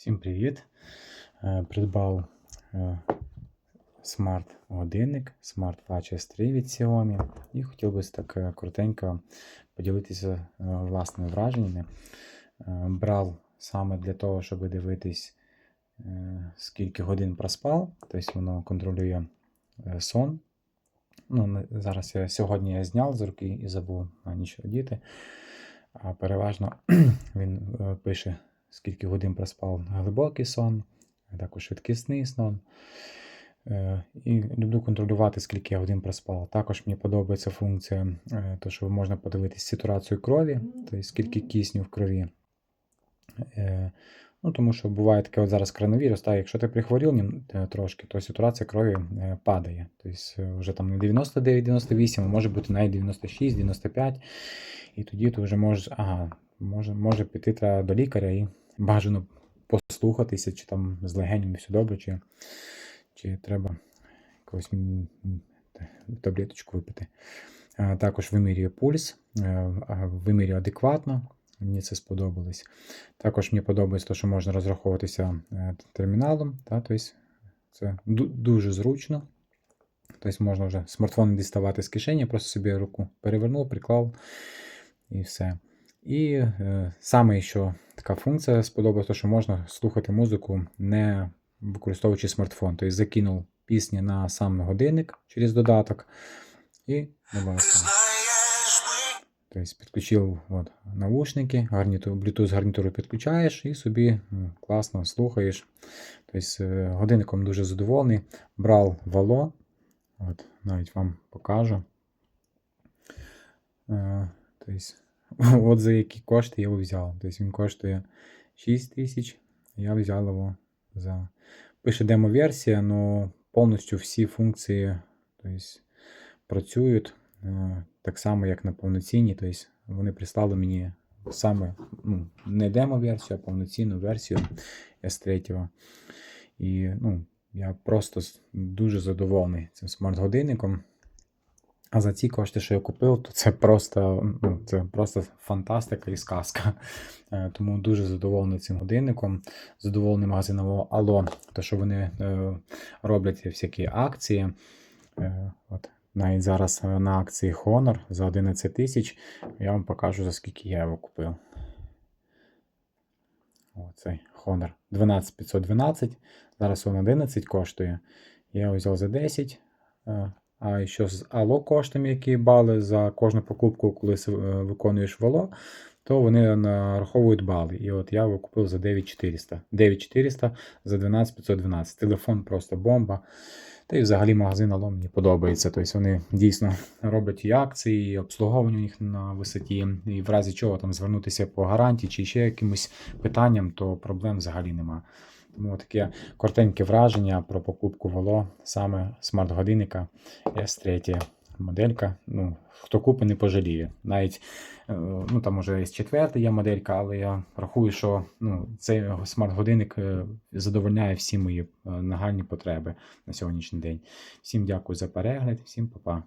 Всім привіт! Е, Придбав е, смарт-годинник Watch S3 від Xiaomi і хотів би так е, коротенько поділитися власними враженнями. Брав саме для того, щоб дивитись, скільки годин проспав, тобто воно контролює сон. Ну, зараз я сьогодні я зняв з руки і забув на ніч одіти. А переважно він пише, скільки годин проспав глибокий сон, а також швидкісний сон. Е, І люблю контролювати, скільки я годин проспав. Також мені подобається функція, е, то, що можна подивитися сатурацію крові, тобто скільки кисню в крові. Е, Ну, тому що буває таке от зараз коронавірус, так, якщо ти прихворів трошки, то сатурація крові падає. Тобто вже там не 99-98, а може бути навіть 96-95. І тоді ти вже можеш, ага, може, може піти до лікаря і бажано послухатися, чи там з легенями все добре, чи, чи треба якусь таблеточку випити. Також вимірює пульс, е, вимірює адекватно. Мені це сподобалось. Також мені подобається, те, що можна розраховуватися е, терміналом. Та, тобто це дуже зручно. Тобто можна вже смартфон діставати з кишені, просто собі руку перевернув, приклав і все. І е, саме що така функція сподобалася, то, що можна слухати музику, не використовуючи смартфон. Тобто закинув пісні на сам годинник через додаток і. Тобто підключив от, наушники, гарніту, Bluetooth гарнітуру підключаєш і собі класно слухаєш. Тобто е, годинником дуже задоволений. Брав вало. От, навіть вам покажу. Е, Тобто, от за які кошти я його взяв. Тобто він коштує 6 тисяч. Я взяв його за. Пише демо-версія, але повністю всі функції тобто, працюють е, так само, як на повноцінній. Тобто вони прислали мені саме ну, не демо-версію, а повноцінну версію S3. І ну, я просто дуже задоволений цим смарт-годинником. А за ці кошти, що я купив, то це просто, ну, це просто фантастика і сказка. Е, Тому дуже задоволений цим годинником. Задоволений магазином Ало, то що вони е, роблять всякі акції. Е, От, навіть зараз на акції Honor за 11 тисяч. Я вам покажу, за скільки я його купив. Оцей Honor 12512. Зараз він 11 коштує. Я його взяв за 10. А що з Ало коштами, які бали за кожну покупку, коли е, виконуєш вало, то вони нараховують бали. І от я його купив за 9400. 9400 за 12512. Телефон просто бомба. Та й взагалі магазин Ало мені подобається. Тобто вони дійсно роблять і акції, і обслуговування у них на висоті, і в разі чого там звернутися по гарантії чи ще якимось питанням, то проблем взагалі нема. Тому таке коротеньке враження про покупку Вало саме смарт-годинника S3 моделька. Ну, хто купить, не пожаліє. Навіть е, ну, там уже є четверта є моделька, але я рахую, що ну, цей смарт-годинник е, задовольняє всі мої е, нагальні потреби на сьогоднішній день. Всім дякую за перегляд, всім па-па.